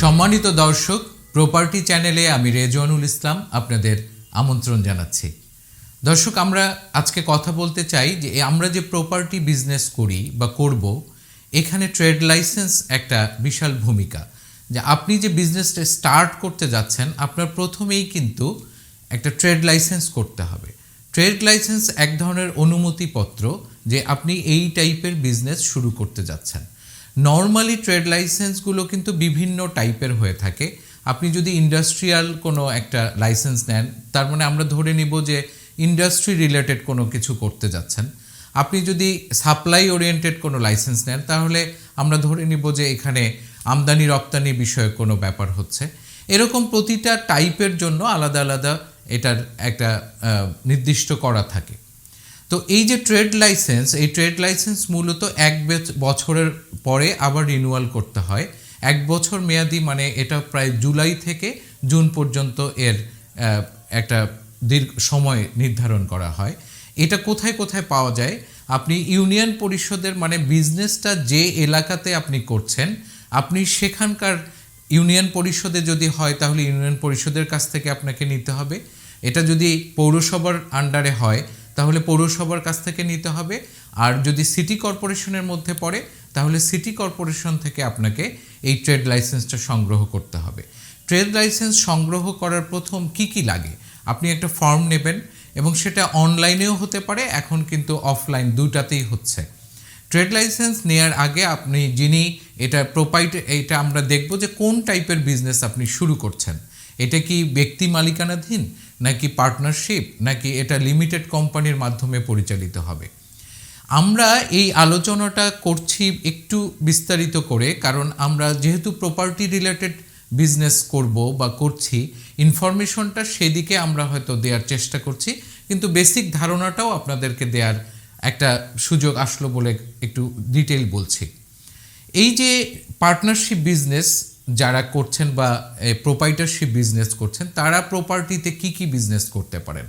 সম্মানিত দর্শক প্রপার্টি চ্যানেলে আমি রেজওয়ানুল ইসলাম আপনাদের আমন্ত্রণ জানাচ্ছি। দর্শক, আমরা আজকে কথা বলতে চাই যে আমরা যে প্রপার্টি বিজনেস করি বা করব, এখানে ট্রেড লাইসেন্স একটা বিশাল ভূমিকা। যে, আপনি যে বিজনেসটা স্টার্ট করতে যাচ্ছেন, আপনার প্রথমেই কিন্তু একটা ট্রেড লাইসেন্স করতে হবে। ট্রেড লাইসেন্স এক ধরনের অনুমতিপত্র যে, আপনি এই টাইপের বিজনেস শুরু করতে যাচ্ছেন। নর্মালি ট্রেড লাইসেন্সগুলো কিন্তু বিভিন্ন টাইপের হয়ে থাকে। আপনি যদি ইন্ডাস্ট্রিয়াল কোনো একটা লাইসেন্স নেন, তার মানে আমরা ধরে নিব যে ইন্ডাস্ট্রি রিলেটেড কোনো কিছু করতে যাচ্ছেন। আপনি যদি সাপ্লাই ওরিয়েন্টেড কোনো লাইসেন্স নেন, তাহলে আমরা ধরে নিব যে এখানে আমদানি রপ্তানি বিষয়ে কোনো ব্যাপার হচ্ছে। এরকম প্রতিটা টাইপের জন্য আলাদা আলাদা এটার একটা নির্দিষ্ট করা থাকে। তো এই যে ট্রেড লাইসেন্স এই ট্রেড লাইসেন্স মূলত এক বছরের পরে আবার রিনিউয়াল করতে হয়। এক বছর মেয়াদি মানে এটা প্রায় জুলাই থেকে জুন পর্যন্ত এর একটা দীর্ঘ সময় নির্ধারণ করা হয়। এটা কোথায় কোথায় পাওয়া যায়? আপনি ইউনিয়ন পরিষদের মানে বিজনেসটা যে এলাকাতে আপনি করছেন, আপনি সেখানকার ইউনিয়ন পরিষদে যদি হয় তাহলে ইউনিয়ন পরিষদের কাছ থেকে আপনাকে নিতে হবে। এটা যদি পৌরসভার আন্ডারে হয় তাহলে পৌরসভার কাছ থেকে নিতে হবে। আর যদি সিটি কর্পোরেশনের মধ্যে পড়ে, তাহলে সিটি কর্পোরেশন থেকে আপনাকে এই ট্রেড লাইসেন্সটা সংগ্রহ করতে হবে। ট্রেড লাইসেন্স সংগ্রহ করার প্রথম কি কি লাগে? আপনি একটা ফর্ম নেবেন এবং সেটা অনলাইনেও হতে পারে, এখন কিন্তু অফলাইন দুটাতেই হচ্ছে। ট্রেড লাইসেন্স নেয়ার আগে আপনি যিনি এটা প্রোপাইট এটা আমরা দেখব যে কোন টাইপের বিজনেস আপনি শুরু করছেন। এটা কি ব্যক্তি মালিকানাধীন? নাকি পার্টনারশিপ নাকি এটা লিমিটেড কোম্পানির মাধ্যমে পরিচালিত হবে? আমরা এই আলোচনাটা করছি একটু বিস্তারিত করে, কারণ আমরা যেহেতু প্রপার্টি রিলেটেড বিজনেস করব বা করছি ইনফরমেশনটা সেদিকে আমরা হয়তো দেওয়ার চেষ্টা করছি, কিন্তু বেসিক ধারণাটাও আপনাদেরকে দেওয়ার একটা সুযোগ আসলো বলে একটু ডিটেল বলছি। এই যে পার্টনারশিপ বিজনেস যারা করছেন বা প্রোপাইটারশিপ বিজনেস করছেন, তারা প্রপার্টিতে কি কি বিজনেস করতে পারেন?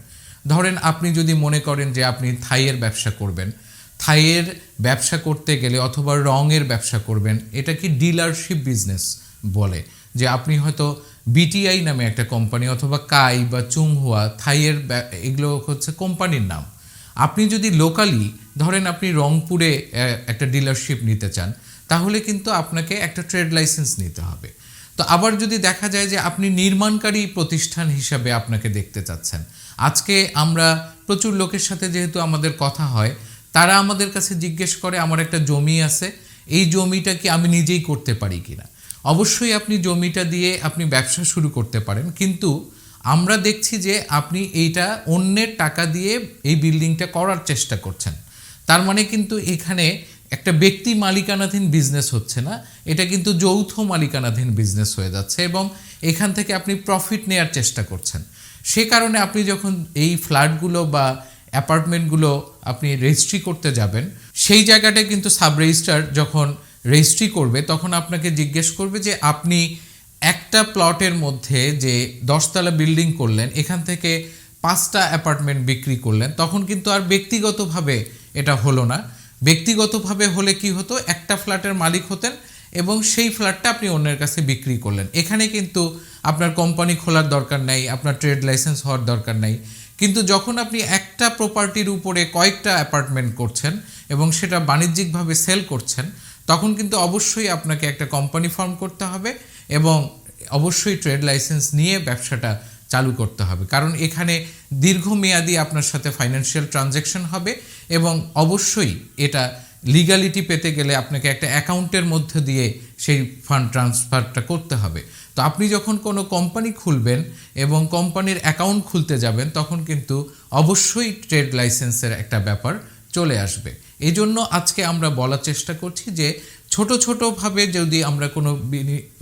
ধরেন আপনি যদি মনে করেন যে আপনি থাইয়ের ব্যবসা করবেন, থাইয়ের ব্যবসা করতে গেলে অথবা রঙের ব্যবসা করবেন, এটা কি ডিলারশিপ বিজনেস বলে? যে আপনি হয়তো বিটিআই নামে একটা কোম্পানি অথবা কাই বা চুংহুয়া, থাইয়ের এগুলো হচ্ছে কোম্পানির নাম। আপনি যদি লোকালি ধরেন আপনি রংপুরে একটা ডিলারশিপ নিতে চান তাহলে কিন্তু আপনাকে একটা ট্রেড লাইসেন্স নিতে হবে। তো আবার যদি দেখা যায় যে আপনি নির্মাণকারী প্রতিষ্ঠান হিসাবে আপনাকে দেখতে চাচ্ছেন, আজকে আমরা প্রচুর লোকের সাথে যেহেতু আমাদের কথা হয়, তারা আমাদের কাছে জিজ্ঞেস করে, আমার একটা জমি আছে, এই জমিটা কি আমি নিজেই করতে পারি কিনা অবশ্যই আপনি জমিটা দিয়ে আপনি ব্যবসা শুরু করতে পারেন, কিন্তু আমরা দেখছি যে আপনি এইটা অন্যের টাকা দিয়ে এই বিল্ডিংটা করার চেষ্টা করছেন। তার মানে কিন্তু এখানে একটা ব্যক্তি মালিকানাধীন বিজনেস হচ্ছে না, এটা কিন্তু যৌথ মালিকানাধীন বিজনেস হয়ে যাচ্ছে এবং এখান থেকে আপনি প্রফিট নেয়ার চেষ্টা করছেন। সে কারণে আপনি যখন এই ফ্ল্যাটগুলো বা অ্যাপার্টমেন্টগুলো আপনি রেজিস্ট্রি করতে যাবেন, সেই জায়গাটা কিন্তু সাব রেজিস্ট্রার যখন রেজিস্ট্রি করবে, তখন আপনাকে জিজ্ঞেস করবে যে আপনি একটা প্লটের মধ্যে যে দশতলা বিল্ডিং করলেন, এখান থেকে পাঁচটা অ্যাপার্টমেন্ট বিক্রি করলেন, তখন কিন্তু আর ব্যক্তিগতভাবে এটা হলো না। ব্যক্তিগতভাবে হলে কি হতো? একটা ফ্ল্যাটের মালিক হতেন এবং সেই ফ্ল্যাটটা আপনি অন্যের কাছে বিক্রি করলেন। এখানে কিন্তু আপনার কোম্পানি খোলার দরকার নেই, আপনার ট্রেড লাইসেন্স হওয়ার দরকার নেই। কিন্তু যখন আপনি একটা প্রপার্টির উপরে কয়েকটা অ্যাপার্টমেন্ট করছেন এবং সেটা বাণিজ্যিকভাবে সেল করছেন, তখন কিন্তু অবশ্যই আপনাকে একটা কোম্পানি ফর্ম করতে হবে এবং অবশ্যই ট্রেড লাইসেন্স নিয়ে ব্যবসাটা চালু করতে হবে। কারণ এখানে দীর্ঘমেয়াদী আপনার সাথে ফাইন্যান্সিয়াল ট্রানজ্যাকশন হবে এবং অবশ্যই এটা লিগালিটি পেতে গেলে আপনাকে একটা অ্যাকাউন্টের মধ্যে দিয়ে সেই ফান্ড ট্রান্সফারটা করতে হবে। তো আপনি যখন কোনো কোম্পানি খুলবেন এবং কোম্পানির অ্যাকাউন্ট খুলতে যাবেন, তখন কিন্তু অবশ্যই ট্রেড লাইসেন্সের একটা ব্যাপার চলে আসবে। এই জন্য আজকে আমরা বলার চেষ্টা করছি যে ছোট ছোটোভাবে যদি আমরা কোনো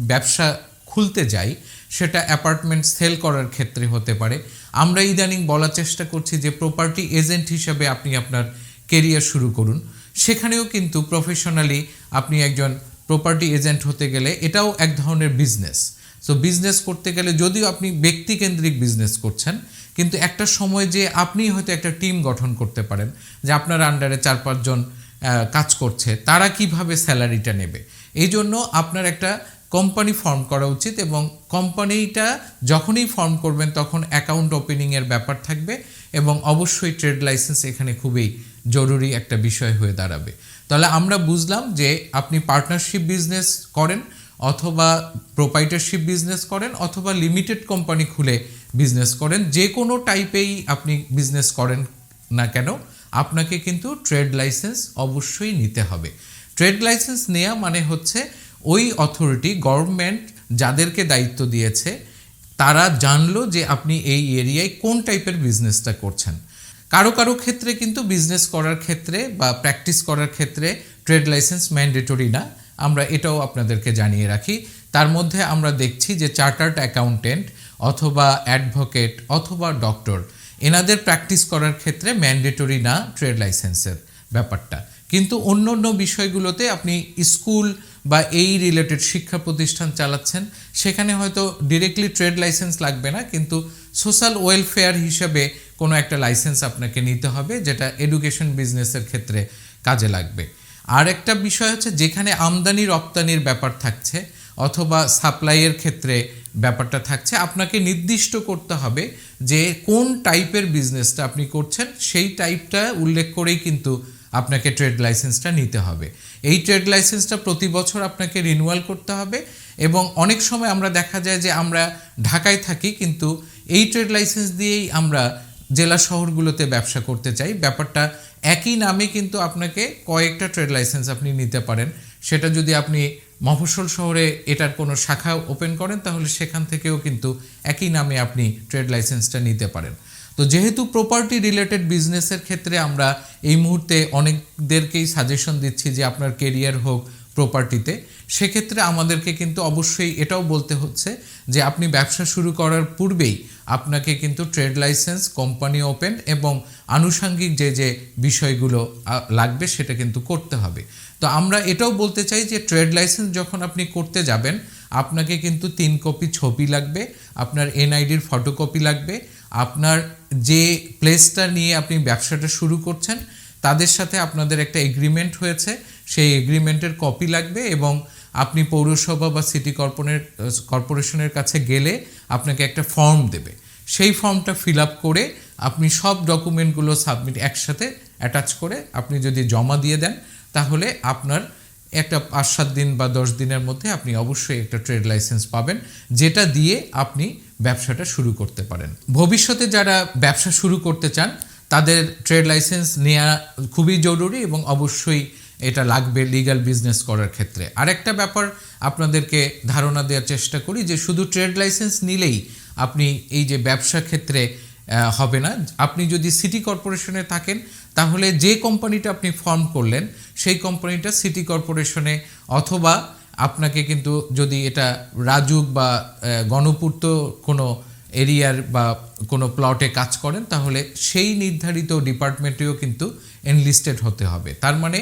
ব্যবসা খুলতে যাই, সেটা অ্যাপার্টমেন্ট সেল করার ক্ষেত্রে হতে পারে। আমরা ইদানিং বলার চেষ্টা করছি যে প্রপার্টি এজেন্ট হিসাবে আপনি আপনার কেরিয়ার শুরু করুন। সেখানেও কিন্তু প্রফেশনালি আপনি একজন প্রপার্টি এজেন্ট হতে গেলে এটাও এক ধরনের বিজনেস সো বিজনেস করতে গেলে যদিও আপনি ব্যক্তিকেন্দ্রিক বিজনেস করছেন, কিন্তু একটা সময় যে আপনি হয়তো একটা টিম গঠন করতে পারেন, যে আপনার আন্ডারে চার পাঁচজন কাজ করছে, তারা কীভাবে স্যালারিটা নেবে? এই জন্য আপনার একটা কোম্পানি ফর্ম করা উচিত এবং কোম্পানিটা যখনই ফর্ম করবেন তখন অ্যাকাউন্ট ওপেনিংয়ের ব্যাপার থাকবে এবং অবশ্যই ট্রেড লাইসেন্স এখানে খুবই জরুরি একটা বিষয় হয়ে দাঁড়াবে। তাহলে আমরা বুঝলাম যে আপনি পার্টনারশিপ বিজনেস করেন অথবা প্রোপাইটারশিপ বিজনেস করেন অথবা লিমিটেড কোম্পানি খুলে বিজনেস করেন, যে কোনো টাইপেই আপনি বিজনেস করেন না কেন, আপনাকে কিন্তু ট্রেড লাইসেন্স অবশ্যই নিতে হবে। ট্রেড লাইসেন্স নেওয়া মানে হচ্ছে ওই অথরিটি গভর্নমেন্ট যাদেরকে দায়িত্ব দিয়েছে, তারা জানলো যে আপনি এই এরিয়ায় কোন টাইপের বিজনেসটা করছেন। কারও কারও ক্ষেত্রে কিন্তু বিজনেস করার ক্ষেত্রে বা প্র্যাকটিস করার ক্ষেত্রে ট্রেড লাইসেন্স ম্যান্ডেটরি না। আমরা এটাও আপনাদেরকে জানিয়ে রাখি। তার মধ্যে আমরা দেখছি যে চার্টার্ড অ্যাকাউন্টেন্ট অথবা অ্যাডভোকেট অথবা ডক্টর এনাদের প্র্যাকটিস করার ক্ষেত্রে ম্যান্ডেটরি না ট্রেড লাইসেন্সের ব্যাপারটা। কিন্তু অন্য অন্য বিষয়গুলোতে আপনি স্কুল বা এই রিলেটেড শিক্ষা প্রতিষ্ঠান চালাচ্ছেন, সেখানে হয়তো ডিরেক্টলি ট্রেড লাইসেন্স লাগবে না, কিন্তু সোশ্যাল ওয়েলফেয়ার হিসাবে কোনো একটা লাইসেন্স আপনাকে নিতে হবে, যেটা এডুকেশন বিজনেসের ক্ষেত্রে কাজে লাগবে। আর একটা বিষয় হচ্ছে, যেখানে আমদানি রপ্তানির ব্যাপার থাকছে, অথবা সাপ্লাইয়ের ক্ষেত্রে ব্যাপারটা থাকছে, আপনাকে নির্দিষ্ট করতে হবে যে কোন টাইপের বিজনেসটা আপনি করছেন, সেই টাইপটা উল্লেখ করেই কিন্তু আপনাকে ট্রেড লাইসেন্সটা নিতে হবে। এই ট্রেড লাইসেন্সটা প্রতি বছর আপনাকে রিনিউয়াল করতে হবে এবং অনেক সময় আমরা দেখা যায় যে আমরা ঢাকায় থাকি, কিন্তু এই ট্রেড লাইসেন্স দিয়েই আমরা জেলা শহরগুলোতে ব্যবসা করতে চাই। ব্যাপারটা একই নামে কিন্তু আপনাকে কয়েকটা ট্রেড লাইসেন্স আপনি নিতে পারেন। সেটা যদি আপনি মফস্বল শহরে এটার কোনো শাখা ওপেন করেন, তাহলে সেখান থেকেও কিন্তু একই নামে আপনি ট্রেড লাইসেন্সটা নিতে পারেন। তো যেহেতু প্রপার্টি রিলেটেড বিজনেসের ক্ষেত্রে আমরা এই মুহূর্তে অনেকদেরকেই সাজেশন দিচ্ছি যে আপনার কেরিয়ার হোক প্রপার্টিতে সেক্ষেত্রে আমাদেরকে কিন্তু অবশ্যই এটাও বলতে হচ্ছে যে আপনি ব্যবসা শুরু করার পূর্বেই আপনাকে কিন্তু ট্রেড লাইসেন্স কোম্পানি ওপেন এবং আনুষাঙ্গিক যে যে বিষয়গুলো লাগবে সেটা কিন্তু করতে হবে। তো আমরা এটাও বলতে চাই যে ট্রেড লাইসেন্স যখন আপনি করতে যাবেন, আপনাকে কিন্তু তিন কপি ছবি লাগবে, আপনার এনআইডির ফটোকপি লাগবে আপনার যে প্লেসটা নিয়ে আপনি ব্যবসাটা শুরু করছেন, তাদের সাথে আপনাদের একটা এগ্রিমেন্ট হয়েছে। সেই এগ্রিমেন্টের কপি লাগবে এবং আপনি পৌরসভা বা সিটি কর্পোরেট কর্পোরেশনের কাছে গেলে আপনাকে একটা ফর্ম দেবে। সেই ফর্মটা ফিল আপ করে আপনি সব ডকুমেন্টগুলো সাবমিট একসাথে অ্যাটাচ করে আপনি যদি জমা দিয়ে দেন, তাহলে আপনার একটা পাঁচ, সাত দিন বা দশ দিনের মধ্যে আপনি অবশ্যই একটা ট্রেড লাইসেন্স পাবেন, যেটা দিয়ে আপনি ব্যবসাটা শুরু করতে পারেন। ভবিষ্যতে যারা ব্যবসা শুরু করতে চান, তাদের ট্রেড লাইসেন্স নেওয়া খুবই জরুরি এবং অবশ্যই এটা লাগবে লিগ্যাল বিজনেস করার ক্ষেত্রে। আরেকটা ব্যাপার আপনাদেরকে ধারণা দেওয়ার চেষ্টা করি যে শুধু ট্রেড লাইসেন্স নিলেই আপনি এই যে ব্যবসা ক্ষেত্রে হবে না। আপনি যদি সিটি কর্পোরেশনে থাকেন তাহলে যে কোম্পানিটা আপনি ফর্ম করলেন, সেই কোম্পানিটা সিটি কর্পোরেশনে অথবা আপনাকে কিন্তু যদি এটা রাজুক বা গণপূর্ত কোনো এরিয়ার বা কোনো প্লটে কাজ করেন, তাহলে সেই নির্ধারিত ডিপার্টমেন্টেও কিন্তু এনলিস্টেড হতে হবে। তার মানে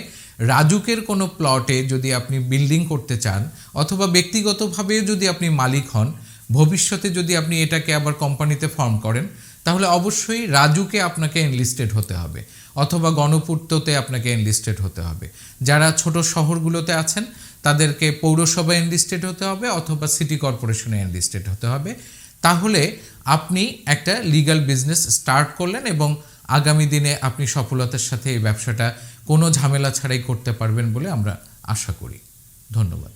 রাজুকের কোনো প্লটে যদি আপনি বিল্ডিং করতে চান, অথবা ব্যক্তিগতভাবে যদি আপনি মালিক হন, ভবিষ্যতে যদি আপনি এটাকে আবার কোম্পানিতে ফর্ম করেন তাহলে অবশ্যই রাজুকে আপনাকে এনলিস্টেড হতে হবে, অথবা গণপূর্ততে আপনাকে এনলিস্টেড হতে হবে। যারা ছোট শহরগুলোতে আছেন, তাদেরকে পৌরসভা এনলিস্টেড হতে হবে, অথবা সিটি কর্পোরেশনে এনলিস্টেড হতে হবে। তাহলে আপনি একটা লিগ্যাল বিজনেস স্টার্ট করলেন এবং আগামী দিনে আপনি সফলতার সাথে এই ব্যবসাটা কোনো ঝামেলা ছাড়াই করতে পারবেন বলে আমরা আশা করি। ধন্যবাদ।